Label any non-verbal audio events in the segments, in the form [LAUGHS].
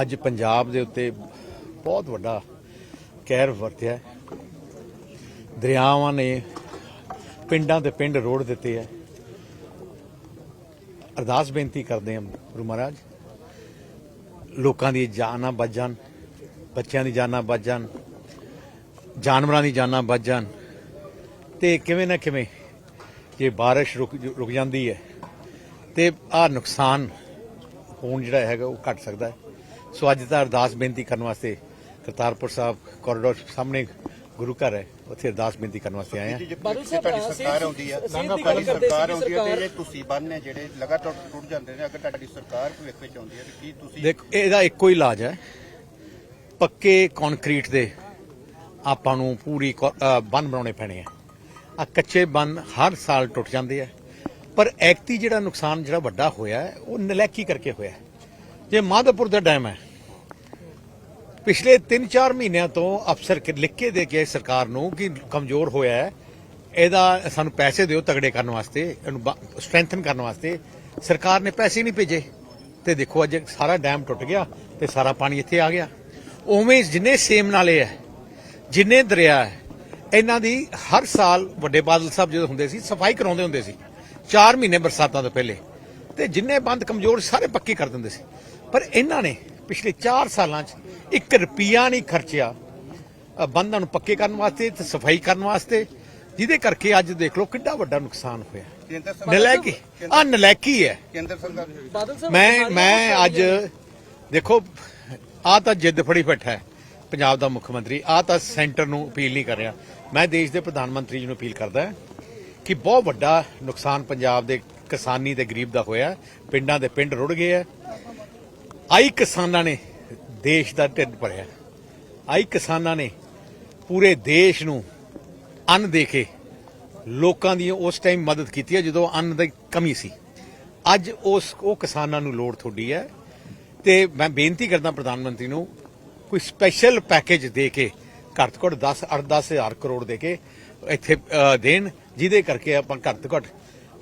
ਅੱਜ ਪੰਜਾਬ ਦੇ ਉੱਤੇ ਬਹੁਤ ਵੱਡਾ ਕਹਿਰ ਵਰਤਿਆ ਦਰਿਆਵਾਂ ਨੇ ਪਿੰਡਾਂ ਦੇ ਪਿੰਡ ਰੋੜ ਦਿੱਤੇ ਹੈ। ਅਰਦਾਸ ਬੇਨਤੀ ਕਰਦੇ ਹਾਂ ਗੁਰੂ ਮਹਾਰਾਜ, ਲੋਕਾਂ ਦੀ ਜਾਨਾਂ ਬਚ ਜਾਣ ਬੱਚਿਆਂ ਦੀ ਜਾਨਾਂ ਬਚ ਜਾਣ ਜਾਨਵਰਾਂ ਦੀ ਜਾਨਾਂ ਬਚ ਜਾਣ ਤੇ ਕਿਵੇਂ ਨਾ ਕਿਵੇਂ ਜੇ ਬਾਰਿਸ਼ ਰੁਕ ਰੁਕ ਜਾਂਦੀ ਹੈ ਤੇ ਆ ਨੁਕਸਾਨ ਹੋਣ ਜਿਹੜਾ ਹੈਗਾ ਉਹ ਘਟ ਸਕਦਾ ਹੈ। ਸੋ ਅੱਜ ਤਾਂ ਅਰਦਾਸ ਬੇਨਤੀ ਕਰਨ ਵਾਸਤੇ ਕਰਤਾਰਪੁਰ ਸਾਹਿਬ ਕੋਰੀਡੋਰ ਸਾਹਮਣੇ ਗੁਰੂ ਘਰ ਹੈ ਉੱਥੇ ਅਰਦਾਸ ਬੇਨਤੀ ਕਰਨ ਵਾਸਤੇ ਆਏ ਹਾਂ। ਜੇ ਬਾਦਲ ਸਾਹਿਬ, ਤੁਹਾਡੀ ਅ, ਸਰਕਾਰ ਸਿਹਤ- ਆਉਂਦੀ ਹੈ ਸਿਹਤ ਦੀ ਤੁਹਾਡੀ ਗੱਲ ਕਰਦੇ ਸਰਕਾਰ ਸੀ ਆਉਂਦੀ ਹੈ ਤੇ ਸਰਕਾਰ- ਜਿਹੜੇ ਤੁਸੀਂ ਬੰਨ ਨੇ ਜਿਹੜੇ ਲਗਾਤਾਰ ਟੁੱਟ ਜਾਂਦੇ ਨੇ ਅਗਰ ਤੁਹਾਡੀ ਸਰਕਾਰ ਭਵਿੱਖ ਵਿੱਚ ਆਉਂਦੀ ਹੈ ਤੇ ਕੀ ਤੁਸੀਂ ਦੇਖੋ ਇਹਦਾ ਇੱਕੋ ਹੀ ਇਲਾਜ ਹੈ। ਪੱਕੇ ਕੰਕਰੀਟ ਦੇ ਆਪਾਂ ਨੂੰ ਪੂਰੀ ਬੰਨ ਬਣਾਉਣੇ ਪੈਣੇ ਆ। ਆ ਕੱਚੇ ਬੰਨ ਹਰ ਸਾਲ ਟੁੱਟ ਜਾਂਦੇ ਆ। ਪਰ ਐਕਤੀ ਜਿਹੜਾ ਨੁਕਸਾਨ ਜਿਹੜਾ ਵੱਡਾ ਹੋਇਆ ਉਹ ਨਲੈਕੀ ਕਰਕੇ ਹੋਇਆ। ਜੇ ਮਾਧੋਪੁਰ ਦਾ ਡੈਮ ਹੈ ਪਿਛਲੇ 3-4 ਮਹੀਨਿਆਂ ਤੋਂ ਅਫਸਰ ਕਿ- ਲਿਖ ਕੇ ਦੇ ਕੇ ਸਰਕਾਰ ਨੂੰ ਕਿ ਕਮਜ਼ੋਰ ਹੋਇਆ ਹੈ। ਇਹਦਾ ਸਾਨੂੰ ਪੈਸੇ ਦਿਓ ਤਗੜੇ ਕਰਨ ਵਾਸਤੇ, ਇਹਨੂੰ ਸਟਰੈਂਥਨ ਕਰਨ ਵਾਸਤੇ। ਸਰਕਾਰ ਨੇ ਪੈਸੇ ਨਹੀਂ ਭੇਜੇ। ਤੇ ਦੇਖੋ ਅੱਜ ਸਾਰਾ ਡੈਮ ਟੁੱਟ ਗਿਆ ਤੇ ਸਾਰਾ ਪਾਣੀ ਇੱਥੇ ਆ ਗਿਆ। ਉਵੇਂ ਜਿੰਨੇ ਸੇਮ ਨਾਲੇ ਹੈ, ਜਿੰਨੇ ਦਰਿਆ ਹੈ, ਇਹਨਾਂ ਦੀ ਹਰ ਸਾਲ ਵੱਡੇ ਬਾਦਲ ਸਾਹਿਬ ਜਦੋਂ ਹੁੰਦੇ ਸੀ, ਸਫ਼ਾਈ ਕਰਾਉਂਦੇ ਹੁੰਦੇ ਸੀ। 4 ਮਹੀਨੇ ਬਰਸਾਤਾਂ ਤੋਂ ਪਹਿਲੇ। ਤੇ ਜਿੰਨੇ ਬੰਦ ਕਮਜ਼ੋਰ ਸਾਰੇ ਪੱਕੇ ਕਰ ਦਿੰਦੇ ਸੀ। ਪਰ ਇਹਨਾਂ ਨੇ ਪਿਛਲੇ 4 ਸਾਲਾਂ 'ਚ 1 ਰੁਪਿਆ ਨਹੀਂ ਖਰਚਿਆ। ਬੰਦਾਂ ਨੂੰ ਪੱਕੇ ਕਰਨ ਵਾਸਤੇ ਤੇ ਸਫ਼ਾਈ ਕਰਨ ਵਾਸਤੇ ਜਿਹਦੇ ਕਰਕੇ ਅੱਜ ਦੇਖ ਲਓ ਕਿੰਨਾ ਵੱਡਾ ਨੁਕਸਾਨ ਹੋਇਆ। ਨਲਾਇਕੀ ਆ ਨਲਾਇਕੀ ਹੈ। ਕੇਂਦਰ ਸਰਕਾਰ ਬਾਦਲ ਸਾਹਿਬ ਮੈਂ ਮੈਂ ਅੱਜ ਦੇਖੋ ਆ ਤਾਂ ਜਿੱਦ ਫੜੀ ਬੈਠਾ ਹੈ ਪੰਜਾਬ ਦਾ ਮੁੱਖ ਮੰਤਰੀ ਆ ਤਾਂ ਸੈਂਟਰ ਨੂੰ ਅਪੀਲ ਨਹੀਂ ਕਰ ਰਿਹਾ। ਮੈਂ ਦੇਸ਼ ਦੇ ਪ੍ਰਧਾਨ ਮੰਤਰੀ ਜੀ ਨੂੰ ਅਪੀਲ ਕਰਦਾ ਕਿ ਬਹੁਤ ਵੱਡਾ ਨੁਕਸਾਨ ਪੰਜਾਬ ਦੇ ਕਿਸਾਨੀ ਤੇ ਗਰੀਬ ਦਾ ਹੋਇਆ। ਪਿੰਡਾਂ ਦੇ ਪਿੰਡ ਰੁੜ ਗਏ ਆ ਆਈ ਕਿਸਾਨਾਂ ਨੇ ਦੇਸ਼ ਦਾ ਢਿੱਡ ਭਰਿਆ। ਆਈ ਕਿਸਾਨਾਂ ਨੇ ਪੂਰੇ ਦੇਸ਼ ਨੂੰ ਅੰਨ ਦੇ ਕੇ ਲੋਕਾਂ ਦੀ ਉਸ ਟਾਈਮ ਮਦਦ ਕੀਤੀ ਹੈ, ਜਦੋਂ ਅੰਨ ਦੀ ਕਮੀ ਸੀ। ਅੱਜ ਉਸ, ਉਹ ਕਿਸਾਨਾਂ ਨੂੰ ਲੋੜ ਤੁਹਾਡੀ ਹੈ ਤੇ ਮੈਂ ਬੇਨਤੀ ਕਰਦਾ ਪ੍ਰਧਾਨ ਮੰਤਰੀ ਨੂੰ, ਕੋਈ ਸਪੈਸ਼ਲ ਪੈਕੇਜ ਦੇ ਕੇ, ਘੱਟ ਤੋਂ ਘੱਟ 10 8-10 ਹਜ਼ਾਰ ਕਰੋੜ ਦੇ ਕੇ ਇੱਥੇ ਦੇਣ, ਜਿਹਦੇ ਕਰਕੇ ਆਪਾਂ ਘੱਟ ਤੋਂ ਘੱਟ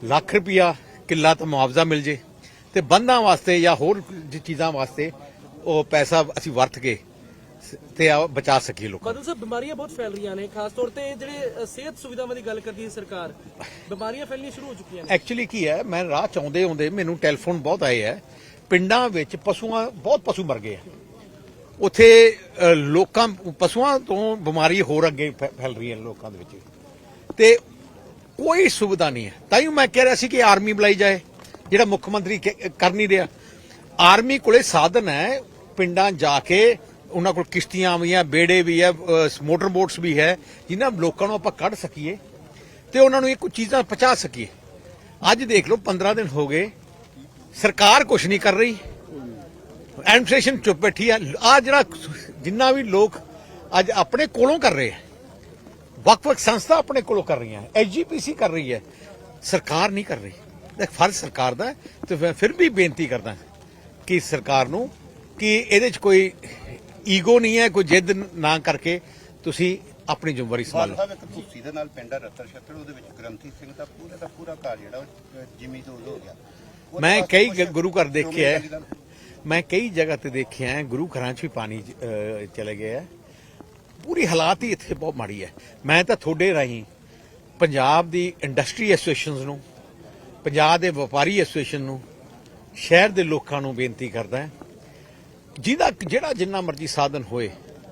ਲੱਖ ਰੁਪਇਆ ਕਿੱਲਾ ਤਾਂ ਮੁਆਵਜ਼ਾ ਮਿਲ ਜੇ। ਤੇ ਬੰਦਾਂ ਵਾਸਤੇ ਜਾਂ ਹੋਰ ਚੀਜ਼ਾਂ ਵਾਸਤੇ ਉਹ ਪੈਸਾ ਅਸੀਂ ਵਰਤ ਕੇ ਤੇ ਆ ਬਚਾ ਸਕੀਏ ਲੋਕਾਂ। ਬਾਦਲ ਸਾਹਿਬ ਬਿਮਾਰੀਆਂ ਬਹੁਤ ਫੈਲ ਰਹੀਆਂ ਨੇ ਖਾਸ ਤੌਰ ਤੇ ਜਿਹੜੇ ਸਿਹਤ ਸੁਵਿਧਾਵਾਂ ਦੀ ਗੱਲ ਕਰਦੀ ਹੈ ਸਰਕਾਰ ਬਿਮਾਰੀਆਂ ਫੈਲਣੀਆਂ ਸ਼ੁਰੂ ਹੋ ਚੁੱਕੀਆਂ ਨੇ। ਐਕਚੁਅਲੀ ਕੀ ਹੈ ਮੈਂ ਰਾਹ ਚ ਆਉਂਦੇ ਆਉਂਦੇ ਮੈਨੂੰ ਟੈਲੀਫੋਨ ਬਹੁਤ ਆਏ ਹੈ ਪਿੰਡਾਂ ਵਿੱਚ ਪਸ਼ੂਆਂ ਬਹੁਤ ਪਸ਼ੂ ਮਰ ਗਏ ਆ। ਉੱਥੇ ਲੋਕਾਂ ਪਸ਼ੂਆਂ ਤੋਂ ਬਿਮਾਰੀ ਹੋਰ ਅੱਗੇ ਫੈਲ ਰਹੀ ਹੈ ਲੋਕਾਂ ਦੇ ਵਿੱਚ। ਤੇ ਕੋਈ ਸੁਵਿਧਾ ਨਹੀਂ ਹੈ। ਤਾਂ ਹੀ ਮੈਂ ਕਹਿ ਰਿਹਾ ਸੀ ਕਿ ਆਰਮੀ ਬੁਲਾਈ ਜਾਏ। ਜਿਹੜਾ ਮੁੱਖ ਮੰਤਰੀ ਕਰ ਨਹੀਂ ਰਿਹਾ। ਆਰਮੀ ਕੋਲੇ ਸਾਧਨ ਹੈ, ਪਿੰਡਾਂ ਜਾ ਕੇ ਉਹਨਾਂ ਕੋਲ ਕਿਸ਼ਤੀਆਂ ਵੀ ਆ ਬੇੜੇ ਵੀ ਹੈ ਮੋਟਰ ਬੋਟਸ ਵੀ ਹੈ, ਜਿਨ੍ਹਾਂ ਲੋਕਾਂ ਨੂੰ ਆਪਾਂ ਕੱਢ ਸਕੀਏ ਤੇ ਉਹਨਾਂ ਨੂੰ ਇਹ ਕੁਝ ਚੀਜ਼ਾਂ ਪਹੁੰਚਾ ਸਕੀਏ। ਅੱਜ ਦੇਖ ਲਓ 15 ਦਿਨ ਹੋ ਗਏ, ਸਰਕਾਰ ਕੁਝ ਨਹੀਂ ਕਰ ਰਹੀ। ਐਡਮਿਨਿਸਟ੍ਰੇਸ਼ਨ ਚੁੱਪ ਬੈਠੀ ਆ ਆ ਜਿਹੜਾ ਜਿੰਨਾ ਵੀ ਲੋਕ ਅੱਜ ਆਪਣੇ ਕੋਲੋਂ ਕਰ ਰਹੇ ਆ ਵੱਖ-ਵੱਖ ਸੰਸਥਾ ਆਪਣੇ ਕੋਲੋਂ ਕਰ ਰਹੀਆਂ ਐਸਜੀਪੀਸੀ ਕਰ ਰਹੀ ਹੈ, ਸਰਕਾਰ ਨਹੀਂ ਕਰ ਰਹੀ। ਫਰਜ਼ ਸਰਕਾਰ ਦਾ ਤੇ ਮੈਂ ਫਿਰ ਵੀ ਬੇਨਤੀ ਕਰਦਾ ਕਿ ਸਰਕਾਰ ਨੂੰ ਕਿ ਇਹਦੇ 'ਚ ਕੋਈ ਈਗੋ ਨਹੀਂ ਹੈ ਕੋਈ ਜਿੱਦ ਨਾ ਕਰਕੇ ਤੁਸੀਂ ਆਪਣੀ ਜ਼ਿੰਮੇਵਾਰੀ ਸੰਭਾਲੋ। ਸਾਹਿਬ ਇੱਕ ਤੁਸੀਂ ਦੇ ਨਾਲ ਪਿੰਡ ਆ ਰਤਰ ਛੱਤਰ ਉਹਦੇ ਵਿੱਚ ਗ੍ਰੰਥੀ ਸਿੰਘ ਦਾ ਪੂਰੇ ਦਾ ਪੂਰਾ ਘਰ ਜਿਹੜਾ ਜਿਮੀ ਤੋਂ ਹੋ ਗਿਆ। ਮੈਂ ਕਈ ਗੁਰੂ ਘਰ ਦੇਖੇ ਹੈ। ਮੈਂ ਕਈ ਜਗ੍ਹਾ ਤੇ ਦੇਖਿਆ ਹੈ ਗੁਰੂ ਘਰਾਂ 'ਚ ਵੀ ਪਾਣੀ ਚਲੇ ਗਏ ਹੈ। ਪੂਰੀ ਹਾਲਾਤ ਹੀ ਇੱਥੇ ਬਹੁਤ ਮਾੜੀ ਹੈ। ਮੈਂ ਤਾਂ ਤੁਹਾਡੇ ਰਾਹੀਂ ਪੰਜਾਬ ਦੀ ਇੰਡਸਟਰੀ ਐਸੋਸੀਏਸ਼ਨਸ ਨੂੰ ਪੰਜਾਬ ਦੇ ਵਪਾਰੀ ਐਸੋਸੀਏਸ਼ਨ ਨੂੰ, ਸ਼ਹਿਰ ਦੇ ਲੋਕਾਂ ਨੂੰ ਬੇਨਤੀ ਕਰਦਾ ਹਾਂ, ਜਿਹਦਾ ਜਿਹੜਾ ਜਿੰਨਾ ਮਰਜ਼ੀ ਸਾਧਨ ਹੋਏ,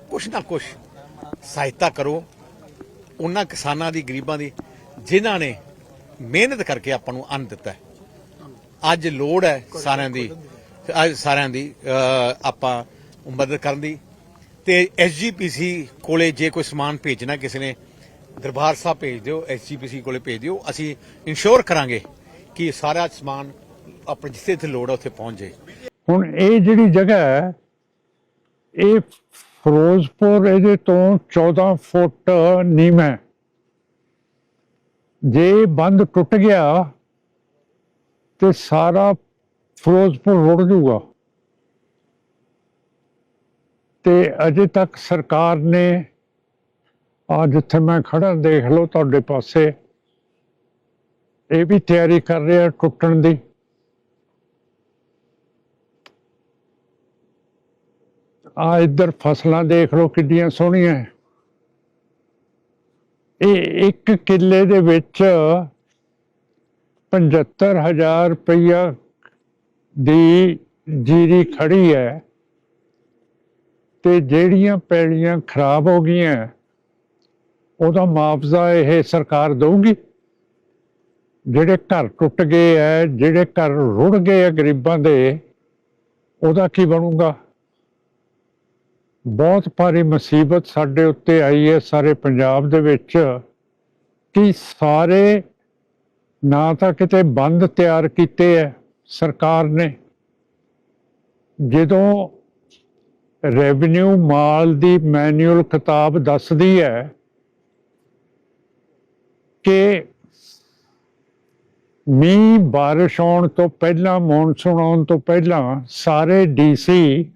ਕੁਛ ਨਾ ਕੁਛ ਸਹਾਇਤਾ ਕਰੋ, ਉਹਨਾਂ ਕਿਸਾਨਾਂ ਦੀ, ਗਰੀਬਾਂ ਦੀ, ਜਿਨ੍ਹਾਂ ਨੇ ਮਿਹਨਤ ਕਰਕੇ ਆਪਾਂ ਨੂੰ ਅੰਨ ਦਿੱਤਾ ਅੱਜ ਲੋੜ ਹੈ ਸਾਰਿਆਂ ਦੀ ਅੱਜ ਸਾਰਿਆਂ ਦੀ ਆਪਾਂ ਮਦਦ ਕਰਨ ਦੀ। ਤੇ ਐਸਜੀਪੀਸੀ ਕੋਲੇ ਜੇ ਕੋਈ ਸਮਾਨ ਭੇਜਣਾ ਕਿਸੇ ਨੇ, ਦਰਬਾਰ ਸਾਹਿਬ ਭੇਜ ਦਿਓ ਐਸਜੀਪੀਸੀ ਕੋਲੇ ਭੇਜ ਦਿਓ, ਅਸੀਂ ਇੰਸ਼ੋਰ ਕਰਾਂਗੇ। ਕਿ ਸਾਰਾ ਸਮਾਨ ਆਪਣੇ ਜਿੱਥੇ ਜਿੱਥੇ ਲੋੜ ਹੈ ਉੱਥੇ ਪਹੁੰਚ ਜਾਏ। ਹੁਣ ਇਹ ਜਿਹੜੀ ਜਗ੍ਹਾ ਹੈ, ਇਹ ਫਿਰੋਜ਼ਪੁਰ ਇਹਦੇ ਤੋਂ 14 ਫੁੱਟ ਨੀਮ ਹੈ। ਜੇ ਬੰਦ ਟੁੱਟ ਗਿਆ ਤੇ ਸਾਰਾ ਫਿਰੋਜ਼ਪੁਰ ਰੁੜ ਜਾਊਗਾ। ਤੇ ਅਜੇ ਤੱਕ ਸਰਕਾਰ ਨੇ ਆ ਜਿੱਥੇ ਮੈਂ ਖੜਾ ਦੇਖ ਲਓ ਤੁਹਾਡੇ ਪਾਸੇ ਇਹ ਵੀ ਤਿਆਰੀ ਕਰ ਰਿਹਾ ਟੁੱਟਣ ਦੀ। ਆ ਇੱਧਰ ਫਸਲਾਂ ਦੇਖ ਲਓ ਕਿੰਨੀਆਂ ਸੋਹਣੀਆਂ ਇਹ ਇੱਕ ਕਿੱਲੇ ਦੇ ਵਿੱਚ 75000 ਰੁਪਈਆ ਦੀ ਜੀਰੀ ਖੜੀ ਹੈ ਤੇ ਜਿਹੜੀਆਂ ਪੈਲੀਆਂ ਖਰਾਬ ਹੋ ਗਈਆਂ, ਉਹਦਾ ਮੁਆਵਜ਼ਾ ਇਹ ਸਰਕਾਰ ਦਊਗੀ। ਜਿਹੜੇ ਘਰ ਟੁੱਟ ਗਏ ਐ, ਜਿਹੜੇ ਘਰ ਰੁੜ ਗਏ ਆ ਗਰੀਬਾਂ ਦੇ, ਉਹਦਾ ਕੀ ਬਣੂਗਾ? ਬਹੁਤ ਭਾਰੀ ਮੁਸੀਬਤ ਸਾਡੇ ਉੱਤੇ ਆਈ ਹੈ ਸਾਰੇ ਪੰਜਾਬ ਦੇ ਵਿੱਚ ਕਿ ਸਾਰੇ ਨਾ ਤਾਂ ਕਿਤੇ ਬੰਦ ਤਿਆਰ ਕੀਤੇ ਐ ਸਰਕਾਰ ਨੇ। ਜਦੋਂ ਰੈਵਨਿਊ ਮਾਲ ਦੀ ਮੈਨੂਅਲ ਕਿਤਾਬ ਦੱਸਦੀ ਹੈ ਕਿ ਮੀਂਹ ਬਾਰਿਸ਼ ਆਉਣ ਤੋਂ ਪਹਿਲਾਂ, ਮੌਨਸੂਨ ਆਉਣ ਤੋਂ ਪਹਿਲਾਂ ਸਾਰੇ ਡੀਸੀ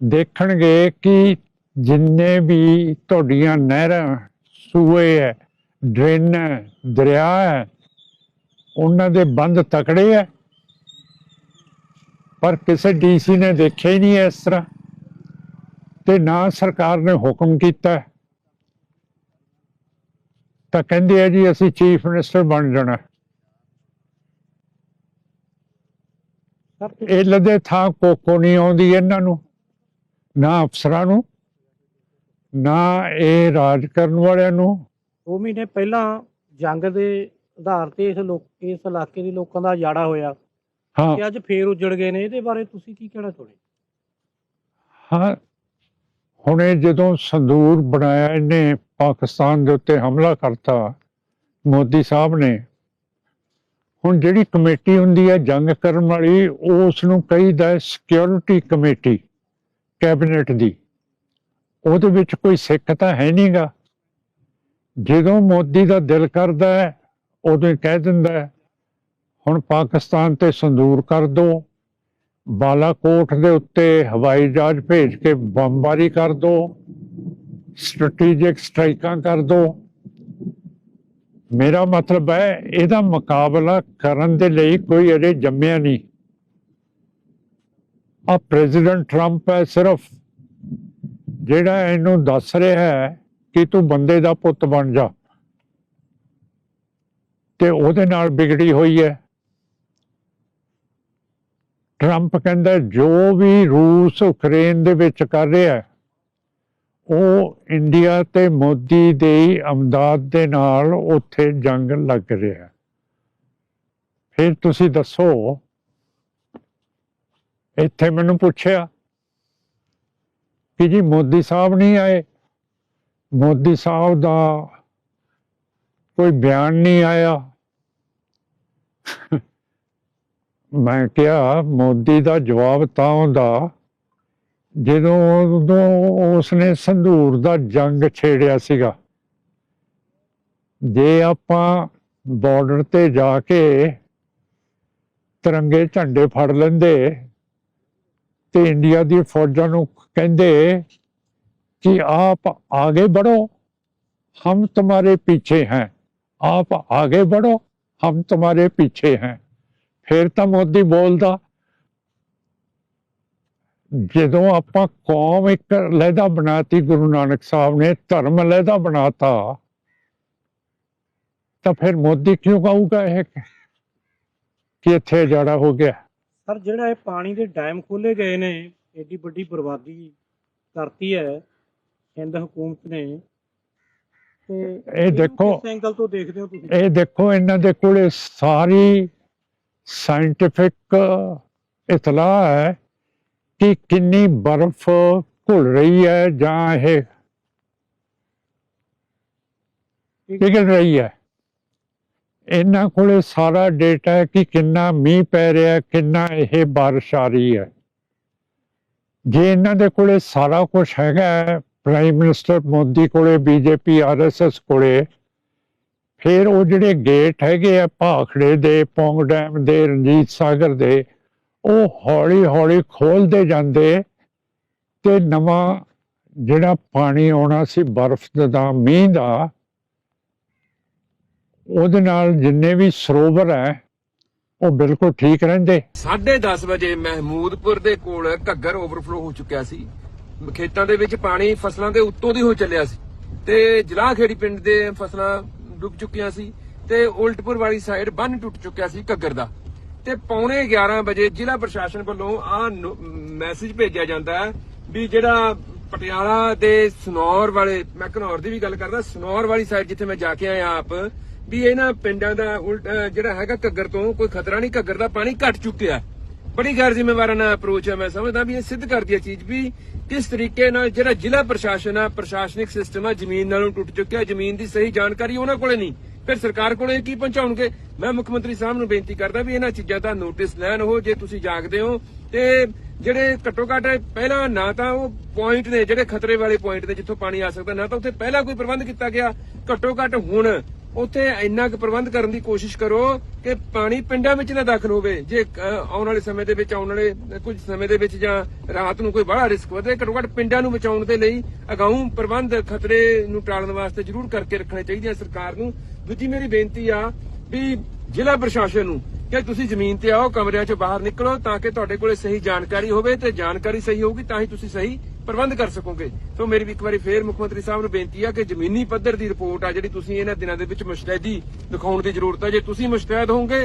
ਦੇਖਣਗੇ ਕਿ ਜਿੰਨੇ ਵੀ ਤੁਹਾਡੀਆਂ ਨਹਿਰਾਂ, ਸੂਏ ਹੈ, ਡਰੇਨ ਦਰਿਆ ਹੈ, ਉਹਨਾਂ ਦੇ ਬੰਦ ਤਕੜੇ ਹੈ। ਪਰ ਕਿਸੇ ਡੀਸੀ ਨੇ ਦੇਖਿਆ ਹੀ ਨਹੀਂ ਇਸ ਤਰ੍ਹਾਂ ਤੇ ਨਾ ਸਰਕਾਰ ਨੇ ਹੁਕਮ ਕੀਤਾ। ਤਾਂ ਕਹਿੰਦੇ ਆ ਜੀ, ਅਸੀਂ ਚੀਫ ਮਿਨਿਸਟਰ ਬਣ ਜਾਣਾ ਸਰ ਇਹ ਲਦੇ ਥਾਂ ਕੋਕੋ ਨਹੀਂ ਆਉਂਦੀ ਇਹਨਾਂ ਨੂੰ ਨਾ ਅਫਸਰਾਂ ਨੂੰ ਨਾ ਇਹ ਰਾਜ ਕਰਨ ਵਾਲਿਆਂ ਨੂੰ। 2 ਮਹੀਨੇ ਪਹਿਲਾਂ ਜੰਗ ਦੇ ਆਧਾਰ ਤੇ ਇਸ ਲੋਕ ਇਸ ਇਲਾਕੇ ਦੇ ਲੋਕਾਂ ਦਾ ਉਜਾੜਾ ਹੋਇਆ ਹਾਂ। ਤੇ ਅੱਜ ਫੇਰ ਉਜੜ ਗਏ ਨੇ ਇਹਦੇ ਬਾਰੇ ਤੁਸੀਂ ਕੀ ਕਹਿਣਾ ਚਾਹੁੰਦੇ ਹਾਂ ਹੁਣੇ ਜਦੋਂ ਸੰਦੂਰ ਬਣਾਇਆ ਇਹਨੇ ਪਾਕਿਸਤਾਨ ਦੇ ਉੱਤੇ ਹਮਲਾ ਕਰਤਾ ਮੋਦੀ ਸਾਹਿਬ ਨੇ ਹੁਣ ਜਿਹੜੀ ਕਮੇਟੀ ਹੁੰਦੀ ਹੈ ਜੰਗ ਕਰਨ ਵਾਲੀ ਉਸ ਨੂੰ ਕਹੀਦਾ ਸਿਕਿਉਰਿਟੀ ਕਮੇਟੀ ਕੈਬਨਿਟ ਦੀ। ਉਹਦੇ ਵਿੱਚ ਕੋਈ ਸਿੱਖ ਤਾਂ ਹੈ ਨਹੀਂਗਾ। ਜਦੋਂ ਮੋਦੀ ਦਾ ਦਿਲ ਕਰਦਾ ਹੈ, ਉਦੋਂ ਹੀ ਕਹਿ ਦਿੰਦਾ ਹੈ, ਹੁਣ ਪਾਕਿਸਤਾਨ ਤੇ ਸੰਦੂਰ ਕਰ ਦੋ। ਬਾਲਾਕੋਟ ਦੇ ਉੱਤੇ ਹਵਾਈ ਜਹਾਜ਼ ਭੇਜ ਕੇ ਬੰਬਾਰੀ ਕਰ ਦੋ। ਸਟ੍ਰੈਟੇਜਿਕ ਸਟ੍ਰਾਈਕਾਂ ਕਰ ਦੋ। ਮੇਰਾ ਮਤਲਬ ਹੈ ਇਹਦਾ ਮੁਕਾਬਲਾ ਕਰਨ ਦੇ ਲਈ ਕੋਈ ਅਜੇ ਜੰਮਿਆ ਨਹੀਂ। ਆ ਪ੍ਰੈਜ਼ੀਡੈਂਟ ਟਰੰਪ ਹੈ ਸਿਰਫ। ਜਿਹੜਾ ਇਹਨੂੰ ਦੱਸ ਰਿਹਾ ਹੈ ਕਿ ਤੂੰ ਬੰਦੇ ਦਾ ਪੁੱਤ ਬਣ ਜਾ। ਤੇ ਉਹਦੇ ਨਾਲ ਵਿਗੜੀ ਹੋਈ ਹੈ। ਟਰੰਪ ਕਹਿੰਦਾ ਜੋ ਵੀ ਰੂਸ ਯੂਕਰੇਨ ਦੇ ਵਿੱਚ ਕਰ ਰਿਹਾ ਉਹ ਇੰਡੀਆ ਤੇ ਮੋਦੀ ਦੀ ਅਮਦਾਦ ਦੇ ਨਾਲ ਉੱਥੇ ਜੰਗ ਲੱਗ ਰਿਹਾ ਹੈ। ਫਿਰ ਤੁਸੀਂ ਦੱਸੋ ਇੱਥੇ ਮੈਨੂੰ ਪੁੱਛਿਆ ਕਿ ਜੀ ਮੋਦੀ ਸਾਹਿਬ ਨਹੀਂ ਆਏ ਮੋਦੀ ਸਾਹਿਬ ਦਾ ਕੋਈ ਬਿਆਨ ਨਹੀਂ ਆਇਆ [LAUGHS] ਮੈਂ ਕਿਹਾ ਮੋਦੀ ਦਾ ਜਵਾਬ ਤਾਂ ਹੁੰਦਾ ਜਦੋਂ ਉਦੋਂ ਉਸਨੇ ਸੰਧੂਰ ਦਾ ਜੰਗ ਛੇੜਿਆ ਸੀਗਾ, ਜੇ ਆਪਾਂ ਬਾਰਡਰ ਤੇ ਜਾ ਕੇ ਤਿਰੰਗੇ ਝੰਡੇ ਫੜ ਲੈਂਦੇ ਤੇ ਇੰਡੀਆ ਦੀ ਫੌਜਾਂ ਨੂੰ ਕਹਿੰਦੇ ਕਿ ਆਪ ਆਗੇ ਬੜੋ ਹਮ ਤੁਹਾਡੇ ਪਿੱਛੇ ਹੈ। ਆਪ ਆਗੇ ਬੜੋ ਹਮ ਤੁਹਾਡੇ ਪਿੱਛੇ ਹੈ। ਫਿਰ ਤਾਂ ਮੋਦੀ ਬੋਲਦਾ ਜਦੋਂ ਆਪਾਂ ਕੌਮ ਇੱਕ ਲਹਿਦਾ ਬਣਾਤੀ ਗੁਰੂ ਨਾਨਕ ਸਾਹਿਬ ਨੇ ਧਰਮ ਲਹਿਦਾ ਬਣਾਤਾ ਤਾਂ ਫਿਰ ਮੋਦੀ ਕਿਉਂ ਕਹੂਗਾ ਇਹ ਕਿ ਇੱਥੇ ਜੜਾ ਹੋ ਗਿਆ? ਸਰ ਜਿਹੜਾ ਇਹ ਪਾਣੀ ਦੇ ਡੈਮ ਖੋਲੇ ਗਏ ਨੇ ਏਡੀ ਵੱਡੀ ਬਰਬਾਦੀ ਕਰਤੀ ਹੈ ਹਿੰਦ ਹਕੂਮਤ ਨੇ। ਤੇ ਇਹ ਦੇਖੋ ਐਂਗਲ ਤੋਂ ਦੇਖਦੇ ਹੋ ਤੁਸੀਂ? ਇਹ ਦੇਖੋ ਇਹਨਾਂ ਦੇ ਕੋਲੇ ਸਾਰੀ ਸਾਇੰਟਿਫਿਕ ਇਤਲਾਹ ਹੈ ਕਿ ਕਿੰਨੀ ਬਰਫ਼ ਘੁਲ ਰਹੀ ਹੈ ਜਾਂ ਇਹ ਪਿਘਲ ਰਹੀ ਹੈ? ਇਹਨਾਂ ਕੋਲੇ ਸਾਰਾ ਡੇਟਾ ਹੈ ਕਿ ਕਿੰਨਾ ਮੀਂਹ ਪੈ ਰਿਹਾ, ਕਿੰਨਾ ਇਹ ਬਾਰਿਸ਼ ਆ ਰਹੀ ਹੈ। ਜੇ ਇਹਨਾਂ ਦੇ ਕੋਲੇ ਸਾਰਾ ਕੁਝ ਹੈਗਾ ਹੈ ਪ੍ਰਾਈਮ ਮਿਨਿਸਟਰ ਮੋਦੀ ਕੋਲੇ ਬੀਜੇਪੀ ਆਰਐਸਐਸ ਕੋਲੇ, ਫਿਰ ਉਹ ਜਿਹੜੇ ਗੇਟ ਹੈਗੇ ਆ ਭਾਖੜੇ ਦੇ, ਪੌਂਗ ਡੈਮ ਦੇ, ਰਣਜੀਤ ਸਾਗਰ ਦੇ ਉਹ ਹੌਲੀ ਹੌਲੀ ਖੋਲਦੇ ਜਾਂਦੇ ਤੇ ਨਵਾਂ ਜਿਹੜਾ ਪਾਣੀ ਆਉਣਾ ਸੀ, ਬਰਫ਼ ਦਾ ਮੀਂਹ ਦਾ, ਉਹਦੇ ਨਾਲ ਜਿੰਨੇ ਵੀ ਸਰੋਵਰ ਹੈ, ਉਹ ਬਿਲਕੁਲ ਠੀਕ ਰਹਿੰਦੇ। 10:30 ਵਜੇ ਮਹਿਮੂਦਪੁਰ ਦੇ ਕੋਲ ਘੱਗਰ ਓਵਰਫਲੋ ਹੋ ਚੁੱਕਿਆ ਸੀ। ਖੇਤਾਂ ਦੇ ਵਿੱਚ ਪਾਣੀ ਫਸਲਾਂ ਦੇ ਉੱਤੋਂ ਦੀ ਹੋ ਚੱਲਿਆ ਸੀ ਤੇ ਜਲਾਖੇੜੀ ਪਿੰਡ ਦੇ ਫਸਲਾਂ ਡੁੱਬ ਚੁੱਕੀਆਂ ਸੀ ਤੇ ਉਲਟਪੁਰ ਵਾਲੀ ਸਾਈਡ ਬੰਨ ਟੁੱਟ ਚੁੱਕਿਆ ਸੀ ਘੱਗਰ ਦਾ। ਤੇ ਪੌਣੇ 11 ਵਜੇ ਜ਼ਿਲ੍ਹਾ ਪ੍ਰਸ਼ਾਸਨ ਵੱਲੋਂ ਆ ਮੈਸੇਜ ਭੇਜਿਆ ਜਾਂਦਾ ਹੈ ਵੀ ਜਿਹੜਾ ਪਟਿਆਲਾ ਦੇ ਸਨੌਰ ਵਾਲੇ, ਮੈਂ ਘਨੌਰ ਦੀ ਵੀ ਗੱਲ ਕਰਦਾ, ਸਨੌਰ ਵਾਲੀ ਸਾਈਡ ਜਿੱਥੇ ਮੈਂ ਜਾ ਕੇ ਆਇਆ ਆਪ, ਵੀ ਇਹਨਾਂ ਪਿੰਡਾਂ ਦਾ ਉਲਟ, ਅਹ ਜਿਹੜਾ ਹੈਗਾ ਘੱਗਰ ਤੋਂ ਕੋਈ ਖਤਰਾ ਨਹੀਂ, ਘੱਗਰ ਦਾ ਪਾਣੀ ਘਟ ਚੁੱਕਿਆ ਬੜੀ ਗੈਰ ਜ਼ਿੰਮੇਵਾਰਾਨਾ ਅਪਰੋਚ ਹੈ, ਮੈਂ ਸਮਝਦਾ ਵੀ ਇਹ ਸਿੱਧ ਕਰਦੀ ਹੈ ਚੀਜ਼ ਵੀ ਕਿਸ ਤਰੀਕੇ ਨਾਲ ਜਿਹੜਾ ਜ਼ਿਲ੍ਹਾ ਪ੍ਰਸ਼ਾਸਨ ਹੈ ਪ੍ਰਸ਼ਾਸਨਿਕ ਸਿਸਟਮ ਆ, ਜ਼ਮੀਨ ਨਾਲੋਂ ਟੁੱਟ ਚੁੱਕਿਆ, ਜ਼ਮੀਨ ਦੀ ਸਹੀ ਜਾਣਕਾਰੀ ਉਹਨਾਂ ਕੋਲੇ ਨਹੀਂ। ਫਿਰ ਸਰਕਾਰ ਕੋਲੇ ਕੀ ਪਹੁੰਚਾਉਣਗੇ? ਮੈਂ ਮੁੱਖ ਮੰਤਰੀ ਸਾਹਿਬ ਨੂੰ ਬੇਨਤੀ ਕਰਦਾ ਵੀ ਇਹਨਾਂ ਚੀਜ਼ਾਂ ਦਾ ਨੋਟਿਸ ਲੈਣ ਉਹ, ਜੇ ਤੁਸੀਂ ਜਾਗਦੇ ਹੋ। ਤੇ ਜਿਹੜੇ ਘੱਟੋ ਘੱਟ ਪਹਿਲਾਂ ਨਾ ਤਾਂ ਉਹ ਪੁਆਇੰਟ ਨੇ, ਜਿਹੜੇ ਖਤਰੇ ਵਾਲੇ ਪੁਆਇੰਟ ਨੇ, ਜਿੱਥੋਂ ਪਾਣੀ ਆ ਸਕਦਾ, ਨਾ ਤਾਂ ਉੱਥੇ ਪਹਿਲਾਂ ਕੋਈ ਪ੍ਰਬੰਧ ਕੀਤਾ ਗਿਆ। ਘੱਟੋ ਘੱਟ ਹੁਣ ਉੱਥੇ ਇੰਨਾ ਕੁ ਪ੍ਰਬੰਧ ਕਰਨ ਦੀ ਕੋਸ਼ਿਸ਼ ਕਰੋ ਕਿ ਪਾਣੀ ਪਿੰਡਾਂ ਵਿੱਚ ਨਾ ਦਾਖਲ ਹੋਵੇ। ਜੇ ਆਉਣ ਵਾਲੇ ਸਮੇਂ ਦੇ ਵਿੱਚ, ਆਉਣ ਵਾਲੇ ਕੁਝ ਸਮੇਂ ਦੇ ਵਿੱਚ ਜਾਂ ਰਾਤ ਨੂੰ ਕੋਈ ਬੜਾ ਰਿਸਕ ਵਧੇ, ਘੱਟੋ ਘੱਟ ਪਿੰਡਾਂ ਨੂੰ ਬਚਾਉਣ ਦੇ ਲਈ ਅਗਾਊਂ ਪ੍ਰਬੰਧ ਖਤਰੇ ਨੂੰ ਟਾਲਣ ਵਾਸਤੇ ਜ਼ਰੂਰ ਕਰਕੇ ਰੱਖਣੇ ਚਾਹੀਦੇ ਆ ਸਰਕਾਰ ਨੂੰ। ਦੂਜੀ ਮੇਰੀ ਬੇਨਤੀ ਆ ਵੀ ਜ਼ਿਲ੍ਹਾ ਪ੍ਰਸ਼ਾਸਨ ਨੂੰ ਕਿ ਤੁਸੀਂ ਜ਼ਮੀਨ ਤੇ ਆਓ, ਕਮਰਿਆਂ ਚੋਂ ਬਾਹਰ ਨਿਕਲੋ ਤਾਂ ਕਿ ਤੁਹਾਡੇ ਕੋਲੇ ਸਹੀ ਜਾਣਕਾਰੀ ਹੋਵੇ ਤੇ ਜਾਣਕਾਰੀ ਸਹੀ ਹੋਊਗੀ ਤਾਂ ਹੀ ਤੁਸੀਂ ਸਹੀ ਪ੍ਰਬੰਧ ਕਰ ਸਕੋਗੇ। ਸੋ ਮੇਰੀ ਵੀ ਇੱਕ ਵਾਰੀ ਫੇਰ ਮੁੱਖ ਮੰਤਰੀ ਸਾਹਿਬ ਨੂੰ ਬੇਨਤੀ ਆ ਕਿ ਜ਼ਮੀਨੀ ਪੱਧਰ ਦੀ ਰਿਪੋਰਟ ਆ ਜਿਹੜੀ ਤੁਸੀਂ ਇਹਨਾਂ ਦਿਨਾਂ ਦੇ ਵਿੱਚ ਮੁਸ਼ਤੈਦੀ ਦਿਖਾਉਣ ਦੀ ਜ਼ਰੂਰਤ ਆ। ਜੇ ਤੁਸੀਂ ਮੁਸ਼ਤੈਦ ਹੋਵੋਗੇ